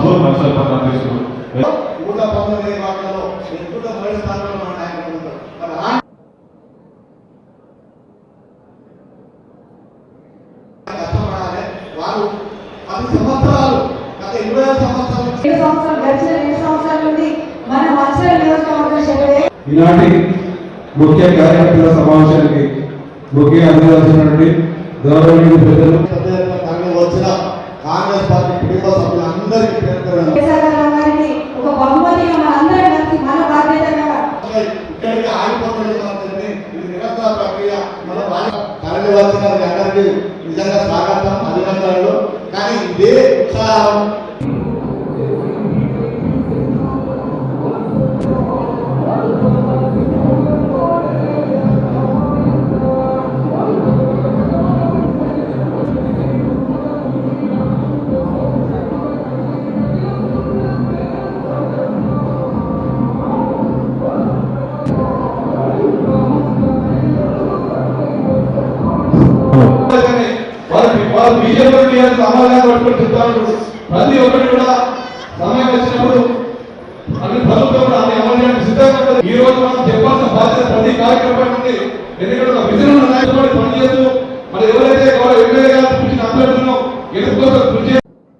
సమస్యల పట్ల అధ్యక్షులు నూట పంతొమ్మిది వార్డులలో ఎక్కువ మొదటి స్థానంలో మన నాయకులు ఉన్నారు. మరి అలాంటి కష్టపడాలి. వారు పది సంవత్సరాలు గత ఇరవై ఐదు సంవత్సరాల నుంచి ఏడు సంవత్సరాలు గడిచిన రెండు సంవత్సరాల నుండి మన మత్స్య నియోజకవర్గం చెరువే ఈనాటి ముఖ్య కార్యకర్తల సమావేశానికి ముఖ్య అందవలసినటువంటి గౌరవనీయులు పెద్దలు. వచ్చిన కాంగ్రెస్ పార్టీ కుటుంబ సభ్యులందరికీ ఒక బహుమతిగా మన అందరం మన బాధ్యతగా. ఇక్కడికి ఆగిపోతుంది మాత్రమే ఇది నిరంతర ప్రక్రియ. మన వచ్చిన మీ అందరికీ నిజంగా స్వాగతం అభినందనలు. కానీ ఇదే ఉత్సాహం వారు బీజేపీ టీఆర్ఎస్ అమలుగా పట్టుకొని చెప్తారు. ప్రతి ఒక్కటి కూడా సమయం వచ్చినప్పుడు అన్ని ప్రభుత్వం కూడా అన్ని అమలు చేయడానికి సిద్ధంగా ఈ రోజు మనం చెప్పాల్సిన బాధ్యత ప్రతి కార్యక్రమం ఉంది ఎందుకంటే ఒక విజయం నాయకుడు పనిచేస్తూ మరి ఎవరైతే గౌరవ ఎమ్మెల్యే గారు చూసిన అభ్యర్థులను గెలుపుకోసం కృషి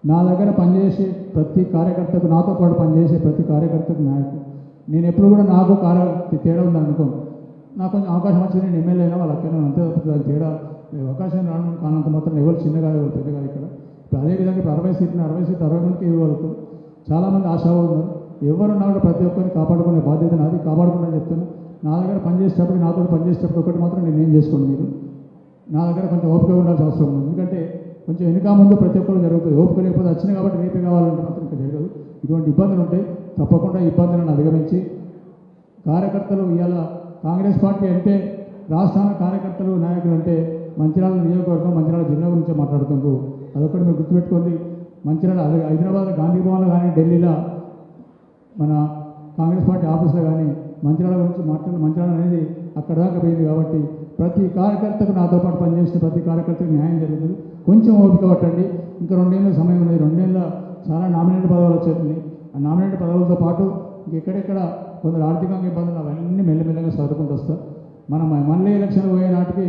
నా దగ్గర పనిచేసే ప్రతి కార్యకర్తకు నాతో పాటు పనిచేసే ప్రతి కార్యకర్తకు నాయకు నేను ఎప్పుడు కూడా నాకు కార్య తేడా ఉందనుకోను. నాకు కొంచెం అవకాశం వచ్చింది. నేను ఎమ్మెల్యే అయినా వాళ్ళు అక్కడ అంతే దాని తేడా. అవకాశం రావడం కానంత మాత్రం ఎవరు చిన్నగా ఎవరు పెద్దగా ఇక్కడ. ఇప్పుడు అదేవిధంగా ఇప్పుడు అరవై సీట్లు అరవై సీట్లు అరవై మందికి ఇవ్వగలుగుతాం. చాలామంది ఆశావాదులు ఉన్నారు. ఎవరున్నా కూడా ప్రతి ఒక్కరిని కాపాడుకునే బాధ్యత నాది. కాపాడుకున్నా చెప్తాను నా దగ్గర పనిచేసేటప్పుడు నాతో పనిచేసేటప్పుడు ఒకటి మాత్రం నేను ఏం చేసుకోండి మీరు? నా దగ్గర కొంచెం ఓపిక ఉండాల్సిన అవసరం ఉంది. ఎందుకంటే కొంచెం వెనుక ముందు ప్రతి ఒక్కరు జరుగుతుంది. ఓపిక లేకపోతే వచ్చినాయి కాబట్టి రేపే కావాలంటే మాత్రం ఇంకా జరగదు. ఇటువంటి ఇబ్బందులు ఉంటాయి తప్పకుండా ఇబ్బందులను అధిగమించి కార్యకర్తలు ఇవాళ కాంగ్రెస్ పార్టీ అంటే రాష్ట్రాల కార్యకర్తలు నాయకులు అంటే మంచిర్యాల నియోజకవర్గం మంచిర్యాల జిల్లా గురించి మాట్లాడుతుండ్రు. అదొకటి మీరు గుర్తుపెట్టుకోండి మంచిర్యాల అదే హైదరాబాద్ గాంధీ భవన్లో కానీ ఢిల్లీలో మన కాంగ్రెస్ పార్టీ ఆఫీస్లో కానీ మంచిర్యాల గురించి మాట్లాడిన మంచిర్యాల అనేది అక్కడ దాకా పోయింది కాబట్టి ప్రతి కార్యకర్తకు నాతో పాటు పనిచేసిన ప్రతి కార్యకర్తకు న్యాయం జరుగుతుంది. కొంచెం ఓపిక పట్టండి. ఇంకా రెండేళ్ళ సమయం ఉంది రెండేళ్ళ చాలా నామినేట్ పదవులు వచ్చేది ఆ నామినేట్ పదవులతో పాటు ఇంకెక్కడెక్కడ కొందరు ఆర్థికంగా ఇబ్బందులు అవన్నీ మెల్లమెల్లగా సర్దుకుంటూ వస్తారు. మనం మళ్ళీ ఎలక్షన్ పోయే నాటికి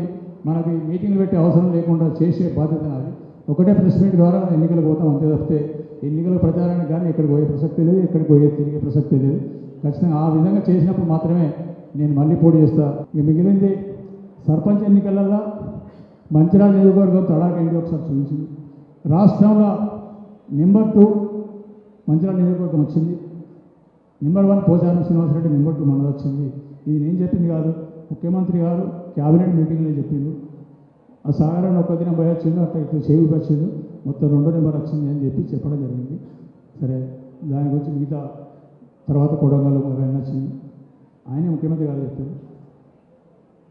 మనకి మీటింగ్లు పెట్టే అవసరం లేకుండా చేసే బాధ్యత నాది. ఒకటే ప్రెస్ మీట్ ద్వారా ఎన్నికలు పోతాం అంతే తప్పితే ఎన్నికల ప్రచారానికి కానీ ఎక్కడికి పోయే ప్రసక్తి లేదు ఎక్కడికి పోయే తిరిగే ప్రసక్తి లేదు. ఖచ్చితంగా ఆ విధంగా చేసినప్పుడు మాత్రమే నేను మళ్ళీ పోటీ చేస్తా. ఇక మిగిలింది సర్పంచ్ ఎన్నికలలో మంచిర్యాల నియోజకవర్గం తడాక ఏంటి ఒకసారి చూపించింది. రాష్ట్రంలో నెంబర్ టూ మంచిర్యాల నియోజకవర్గం వచ్చింది. Number one Pocharam Srinivasa Reddy number two మనది వచ్చింది. ఇది నేను చెప్పింది కాదు. ముఖ్యమంత్రి గారు క్యాబినెట్ మీటింగ్లో చెప్పిండు. ఆ సాగరం ఒక్క దినం పోయి వచ్చిండు అట్లా ఇట్లా చేయి వచ్చిండు మొత్తం రెండో నెంబర్ వచ్చింది అని చెప్పి చెప్పడం జరిగింది. సరే దాని గురించి మిగతా తర్వాత కొడంగల్ అవన్నీ వచ్చింది. ఆయనే ముఖ్యమంత్రి గారు చెప్పారు.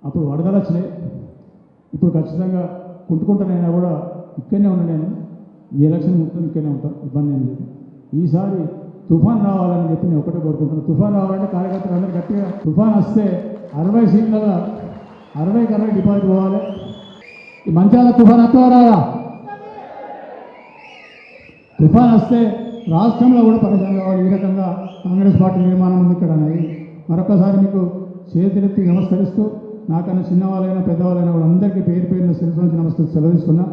అప్పుడు వరదలు వచ్చినాయి. ఇప్పుడు ఖచ్చితంగా కుంటుకుంటానైనా కూడా ఇక్కడనే ఉన్నా నేను. ఈ ఎలక్షన్ మొత్తం ఇక్కడనే ఉంటాను ఇబ్బంది ఏం లేదు. ఈసారి తుఫాన్ రావాలని చెప్పి నేను ఒకటే కోరుకుంటున్నాను తుఫాన్ రావాలంటే కార్యకర్తలు అందరూ గట్టిగా తుఫాన్ వస్తే అరవై సీట్ల అరవైకి అరవై డిపాజిట్ పోవాలి. ఈ మంచాల తుఫాన్ వస్తారా తుఫాన్ వస్తే రాష్ట్రంలో కూడా పరిశ్రమ కావాలి. ఈ రకంగా కాంగ్రెస్ పార్టీ నిర్మాణం ఉంది ఇక్కడ అనేది. మరొకసారి మీకు చేతులెత్తి నమస్కరిస్తూ నాకన్నా చిన్నవాళ్ళైనా పెద్దవాళ్ళైనా వాళ్ళందరికీ పేరు పేరున శిరస్సు నమస్కరిస్తూ సెలవు తీసుకున్నా